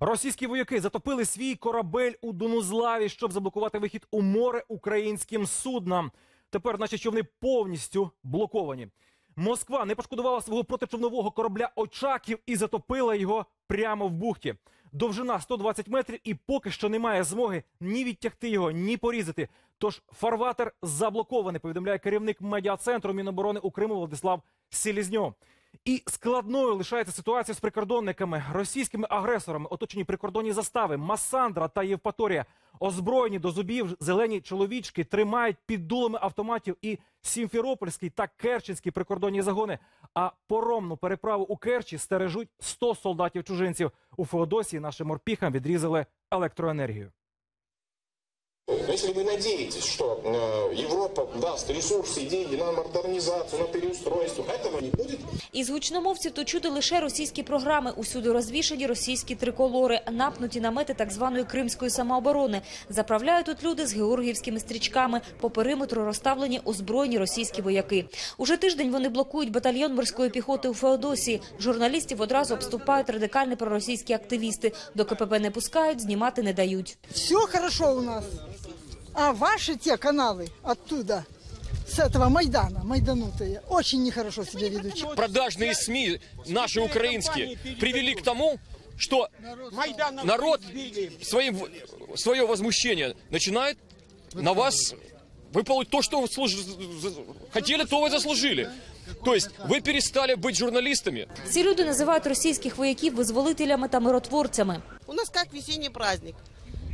Російські вояки затопили свій корабель у Донузлаві, щоб заблокувати вихід у море українським суднам. Тепер наші човни повністю блоковані. Москва не пошкодувала свого протичовнового корабля Очаків і затопила його прямо в бухті. Довжина 120 метрів, і поки що немає змоги ні відтягти його, ні порізати. Тож фарватер заблокований, повідомляє керівник медіа-центру Міноборони у Криму Владислав Селізньов. І складною лишається ситуація з прикордонниками, російськими агресорами, оточені прикордонні застави, Масандра та Євпаторія. Озброєні до зубів зелені чоловічки тримають під дулами автоматів і Сімферопольський та Керченський прикордонні загони. А поромну переправу у Керчі стережуть 100 солдатів чужинців. У Феодосії нашим морпіхам відрізали електроенергію. Но Если вы надеетесь, что э, Европа даст ресурсы и деньги на модернизацию, на переустройство, этого не будет. Із гучномовців то чути лише російські програми. Усюди розвішані російські триколори, напнуті намети так званої кримської самооборони. Заправляють тут люди з георгіївськими стрічками. По периметру розставлені озброєні російські вояки. Уже тиждень вони блокують батальйон морської піхоти у Феодосії. Журналістів одразу обступають радикальні проросійські активісти. До КПП не пускають, знімати не дають. Все хорошо у нас. А ваши те каналы оттуда, с этого Майдана, майданутые, очень нехорошо себя ведут. продажные СМИ, наши украинские, привели к тому, что народ своим, свое возмущение начинает на вас выполнить то, что вы служ- хотели, то вы заслужили. То есть вы перестали быть журналистами, Ці люди називають російських вояків визволителями та миротворцями. У нас как весенний праздник.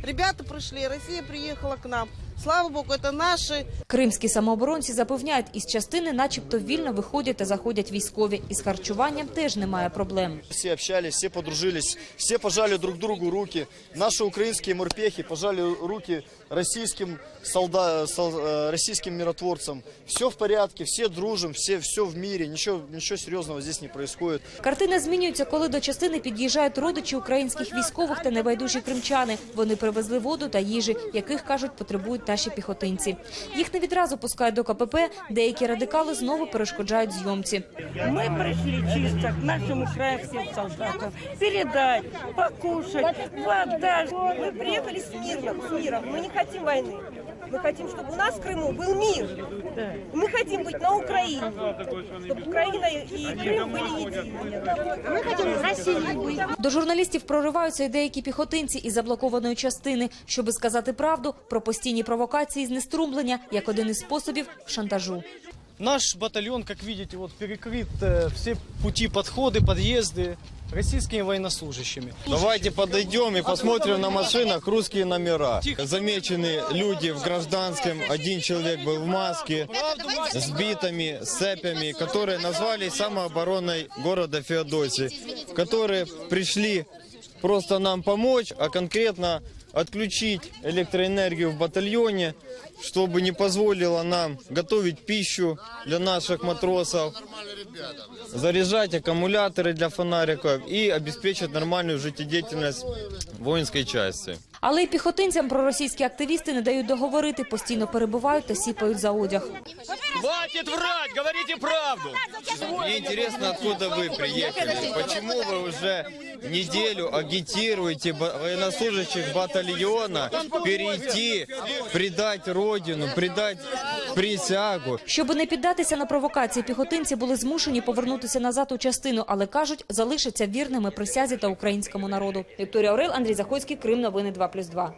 Ребята пришли, Россия приехала к нам. Слава Богу, это наши. Кримські самооборонці запевняють, із частини начебто вільно виходять та заходять військові. Із харчуванням теж немає проблем. Все общались, все подружились, все пожали друг другу руки. Наши украинские морпехи пожали руки российским, солда, сол- э, российским миротворцам. Все в порядке, все дружим, все, все в мире, ничего, ничего серьезного здесь не происходит. Картина змінюється, коли до частини під'їжджають родичі українських військових та небайдужі кримчани. Вони привезли воду та їжі, яких кажуть потребують наші піхотинці. Їх не відразу пускають до КПП. Деякі радикали знову перешкоджають зйомці. Мы пришли чисто к нашим украинским солдатам передать, покушать, вода. Мы приехали с миром, с миром. Мы не хотим войны. Мы хотим, чтобы у нас в Крыму был мир. Мы хотим быть на Украине, чтобы Украина и Крым были едины. Мы хотим в России быть. До журналістів прориваються й деякі піхотинці із заблокованої частини, щоби сказати правду про постійні провокації і знеструмлення як один із способів шантажу. Наш батальон, как видите, вот перекрыт э, все пути подходы, подъезды российскими военнослужащими. Давайте подойдем и посмотрим на машинах русские номера. Замечены люди в гражданском, один человек был в маске, с битами, с цепями, которые назвались самообороной города Феодосии, которые пришли просто нам помочь, а конкретно отключить электроэнергию в батальоне, чтобы не позволило нам готовить пищу для наших матросов, заряжать аккумуляторы для фонариков и обеспечить нормальную жизнедеятельность воинской части. Але й піхотинцям проросійські активісти не дають договорити, постійно перебувають та сіпають за одяг. Хватит врать, говорите правду. Мені цікаво, откуда ви приїхали. Чому ви уже неділю агитируете ба- батальйона батальона перейти, предати родину, предать присягу. Щоб не піддатися на провокації, піхотинці були змушені повернутися назад у частину, але кажуть, залишаться вірними присязі та українському народу. Вікторія Орел, Андрій Заходський, Крим. Новини 2+,2.